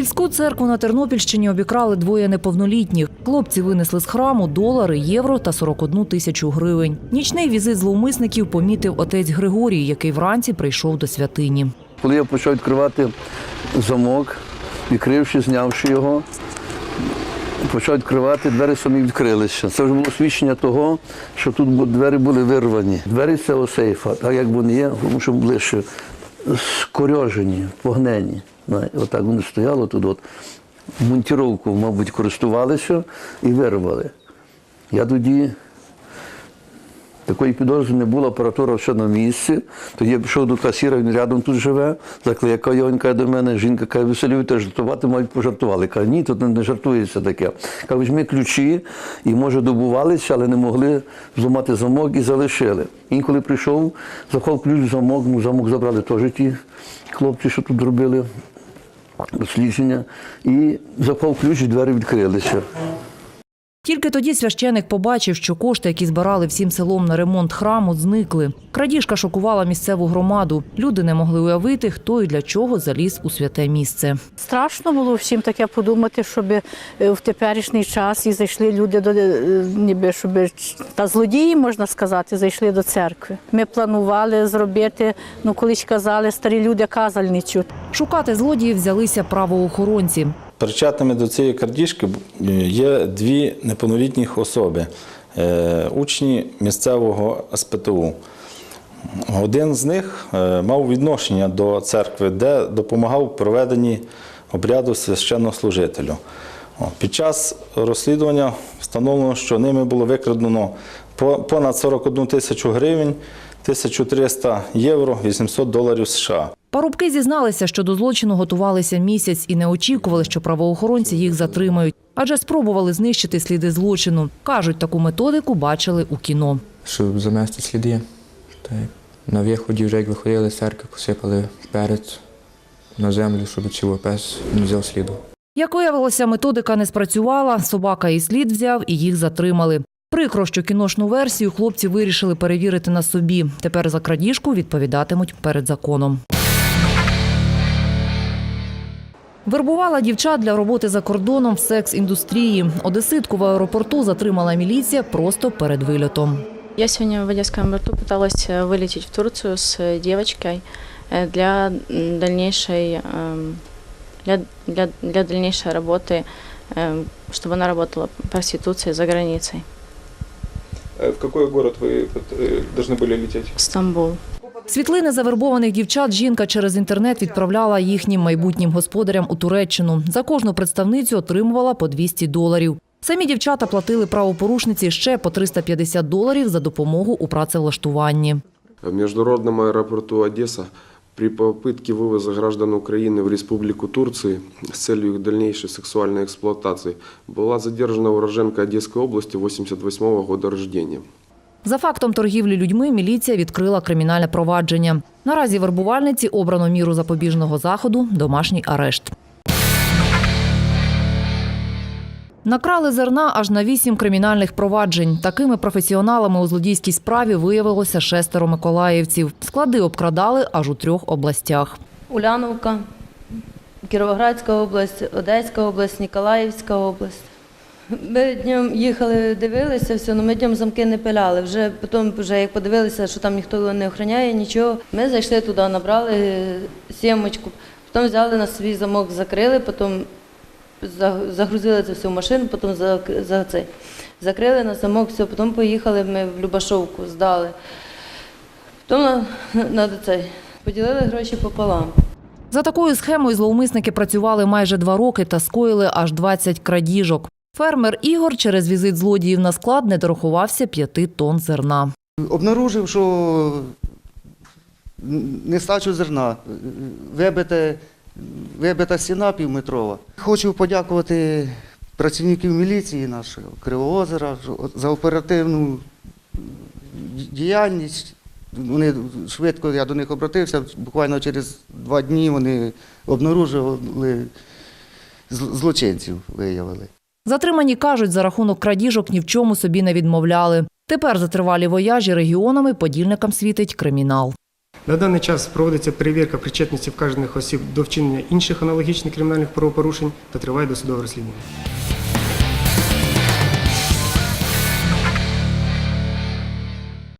Сільську церкву на Тернопільщині обікрали двоє неповнолітніх. Хлопці винесли з храму долари, євро та 41 тисячу гривень. Нічний візит зловмисників помітив отець Григорій, який вранці прийшов до святині. Коли я почав відкривати замок, відкривши, знявши його, почав відкривати, двері самі відкрилися. Це вже було свідчення того, що тут двері були вирвані. Двері цього сейфа, так як вони є, тому що ближче, скорьожені, погнені. Отак вони стояли тут, от, монтіровку, мабуть, користувалися і вирвали. Я тоді Такої підозри не було, апаратура все на місці. Тоді я пішов до касіра, він рядом тут живе, закликав його, він каже до мене, жінка каже, веселюєте жартувати, мають пожартували. Каже, ні, тут не жартується таке. Каже, візьми ключі, і може добувалися, але не могли зламати замок і залишили. Інколи прийшов, заклав ключ в замок, ну замок забрали теж ті хлопці, що тут робили дослідження, і заклав ключ, і двері відкрилися. Тільки тоді священик побачив, що кошти, які збирали всім селом на ремонт храму, зникли. Крадіжка шокувала місцеву громаду. Люди не могли уявити, хто і для чого заліз у святе місце. Страшно було всім таке подумати, щоб е, в теперішній час і зайшли люди до е, ніби щоб та злодії, можна сказати, зайшли до церкви. Ми планували зробити, ну колись казали, старі люди казальницю. Шукати злодіїв взялися правоохоронці. Причетними до цієї крадіжки є дві неповнолітніх особи, е, учні місцевого СПТУ. Один з них е, мав відношення до церкви, де допомагав в проведенні обряду священнослужителю. Під час розслідування встановлено, що ними було викрадено понад 41 тисячу гривень, 1300 євро, 800 доларів США. Парубки зізналися, що до злочину готувалися місяць і не очікували, що правоохоронці їх затримають, адже спробували знищити сліди злочину. Кажуть, таку методику бачили у кіно. щоб замести сліди. Та на виході, вже як виходили з церкви, посипали перець на землю, щоб цього пес не взяв сліду. Як виявилося, методика не спрацювала, собака і слід взяв, і їх затримали. Прикро, що кіношну версію хлопці вирішили перевірити на собі. Тепер за крадіжку відповідатимуть перед законом. Вербувала дівчат для роботи за кордоном в секс-індустрії. Одеситку в аеропорту затримала міліція просто перед вильотом. Я сегодня в Одесском аэропорту пыталась э, вылететь в Турцию с э, девочкой э, для м, дальнейшей эм, для, для, для дальнейшей работы, эм, чтобы она работала проституцией за границей. Э, В какой город вы э, должны были лететь? Стамбул. Світлини завербованих дівчат жінка через інтернет відправляла їхнім майбутнім господарям у Туреччину. За кожну представницю отримувала по 200 доларів. Самі дівчата платили правопорушниці ще по 350 доларів за допомогу у працевлаштуванні. В международном аэропорту Одесса при попытке вывоза граждан Украины в Республику Турции с целью их дальнейшей сексуальной эксплуатации была задержана уроженка Одесской области 88 года рождения. За фактом торгівлі людьми міліція відкрила кримінальне провадження. Наразі вербувальниці обрано міру запобіжного заходу – домашній арешт. Накрали зерна аж на вісім кримінальних проваджень. Такими професіоналами у злодійській справі виявилося шестеро миколаївців. Склади обкрадали аж у трьох областях. Уляновка, Кіровоградська область, Одеська область, Ніколаївська область. Ми днем їхали, дивилися, все, але ми днем замки не пиляли. Вже потім, вже як подивилися, що там ніхто не охороняє, нічого. Ми зайшли туди, набрали сімочку, потім взяли на свій замок, закрили, потім загрузили це все в машину, потім за, цей. Закрили на замок, все, потім поїхали ми в Любашовку, здали. Потім на, на цей, поділили гроші пополам. За такою схемою зловмисники працювали майже два роки та скоїли аж 20 крадіжок. Фермер Ігор через візит злодіїв на склад не дорахувався п'яти тонн зерна. Обнаружив, що нестачу зерна, вибите, вибита стіна півметрова. Хочу подякувати працівників міліції нашого Кривого озера за оперативну діяльність. Вони швидко, я до них обратився, буквально через два дні вони обнаружили злочинців, виявили. Затримані кажуть, за рахунок крадіжок ні в чому собі не відмовляли. Тепер за тривалі вояжі регіонами подільникам світить кримінал. На даний час проводиться перевірка причетності вказаних осіб до вчинення інших аналогічних кримінальних правопорушень та триває досудове розслідування.